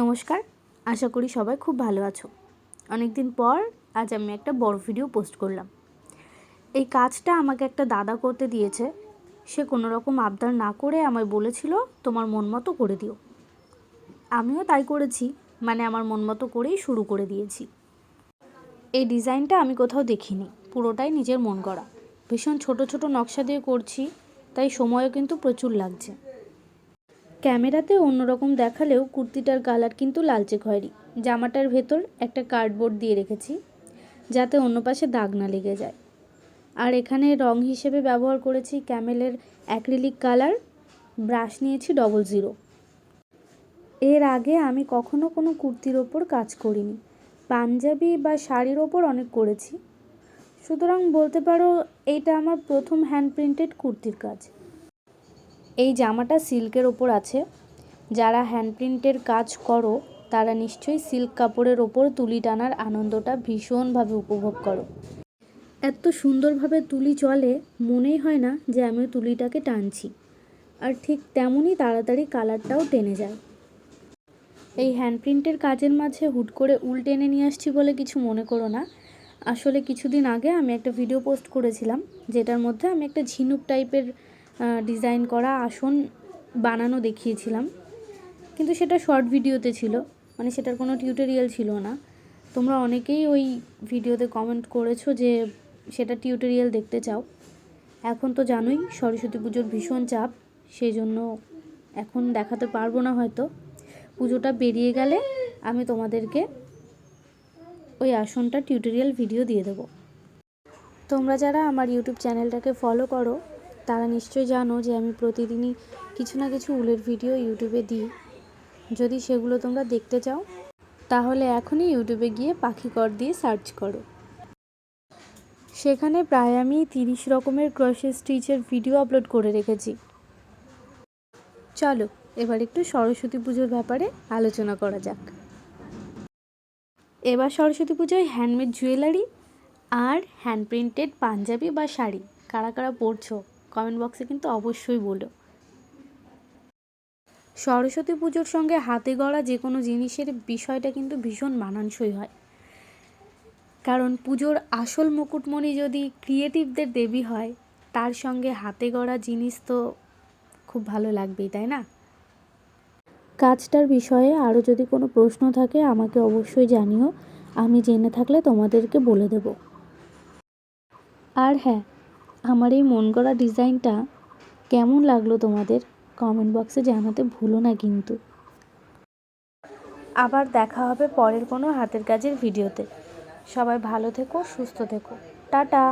নমস্কার, আশা করি সবাই খুব ভালো আছো। অনেক দিন পর আজ আমি একটা বড় ভিডিও পোস্ট করলাম। এই কাজটা আমাকে একটা দাদা করতে দিয়েছে। সে কোনো রকম আবদার না করে আমায় বলেছিল, তোমার মন মতো করে দিও। আমিও তাই করেছি মানে আমার মন মতো করেই শুরু করে দিয়েছি। এই ডিজাইনটা আমি কোথাও দেখিনি, পুরোটাই নিজের মন করা ভীষণ ছোট ছোট নকশা দিয়ে করছি, তাই সময়ও কিন্তু প্রচুর লাগছে। ক্যামেরাতে অন্যরকম দেখালেও কুর্তিটার কালার কিন্তু লালচে খয়েরি। জামাটার ভেতর একটা কার্ডবোর্ড দিয়ে রেখেছি, যাতে অন্য পাশে দাগ না লেগে যায়। আর এখানে রং হিসেবে ব্যবহার করেছি ক্যামেলের অ্যাক্রিলিক কালার, ব্রাশ নিয়েছি ডবল জিরো এর আগে আমি কখনো কোনো কুর্তির ওপর কাজ করিনি। পাঞ্জাবি বা শাড়ির ওপর অনেক করেছি। সুতরাং বলতে পারো এইটা আমার প্রথম হ্যান্ড প্রিন্টেড কুর্তির কাজ। এই জামাটা সিল্কের ওপর আছে। যারা হ্যান্ড প্রিন্টের কাজ করো, তারা নিশ্চয়ই সিল্ক কাপড়ের ওপর তুলি টানার আনন্দটা ভীষণভাবে উপভোগ করো। এত সুন্দরভাবে তুলি চলে, মনেই হয় না যে আমি তুলিটাকে টানছি। আর ঠিক তেমনই তাড়াতাড়ি কালারটাও টেনে যায়। এই হ্যান্ড প্রিন্টের কাজের মাঝে হুট করে উল টেনে নিয়ে আসছি বলে কিছু মনে করো না। আসলে কিছুদিন আগে আমি একটা ভিডিও পোস্ট করেছিলাম, যেটার মধ্যে আমি একটা ঝিনুক টাইপের ডিজাইন করা আসন বানানো দেখিয়েছিলাম। কিন্তু সেটা শর্ট ভিডিওতে ছিল মানে সেটার কোনো টিউটোরিয়াল ছিল না। তোমরা অনেকেই ওই ভিডিওতে কমেন্ট করেছ যে সেটা টিউটোরিয়াল দেখতে চাও। এখন তো জানোই, সরস্বতী পুজোর ভীষণ চাপ সেই জন্য এখন দেখাতে পারব না হয়তো। পুজোটা বেরিয়ে গেলে আমি তোমাদেরকে ওই আসনটা টিউটোরিয়াল ভিডিও দিয়ে দেবো। তোমরা যারা আমার ইউটিউব চ্যানেলটাকে ফলো করো তারা নিশ্চয়ই জানো যে আমি প্রতিদিনই কিছু না কিছু উলের ভিডিও ইউটিউবে দিই। যদি সেগুলো তোমরা দেখতে চাও, তাহলে এখনই ইউটিউবে গিয়ে পাখি কর দিয়ে সার্চ করো। সেখানে প্রায় আমি তিরিশ রকমের ক্রশে স্টিচের ভিডিও আপলোড করে রেখেছি। চলো, এবার একটু সরস্বতী পুজোর ব্যাপারে আলোচনা করা যাক। এবার সরস্বতী পুজোয় হ্যান্ডমেড জুয়েলারি আর হ্যান্ড প্রিন্টেড পাঞ্জাবি বা শাড়ি। কারা কারা পরছো? কমেন্ট বক্সে কিন্তু অবশ্যই বলো। সরস্বতী পুজোর সঙ্গে হাতে গড়া যে কোনো জিনিসের বিষয়টা কিন্তু ভীষণ মানানসই হয়। কারণ পুজোর আসল মুকুটমণি যদি ক্রিয়েটিভদের দেবী হয়, তার সঙ্গে হাতে গড়া জিনিস তো খুব ভালো লাগবেই, তাই না? কাজটার বিষয়ে আরও যদি কোনো প্রশ্ন থাকে, আমাকে অবশ্যই জানিও। আমি জেনে থাকলে তোমাদেরকে বলে দেব। আর হ্যাঁ আমার এই মন করা ডিজাইনটা কেমন লাগল তোমাদের? কমেন্ট বক্সে জানাতে ভুলো না কিন্তু। আবার দেখা হবে পরের কোনো হাতের কাজের ভিডিওতে সবাই ভালো থেকো, সুস্থ থেকো। টাটা!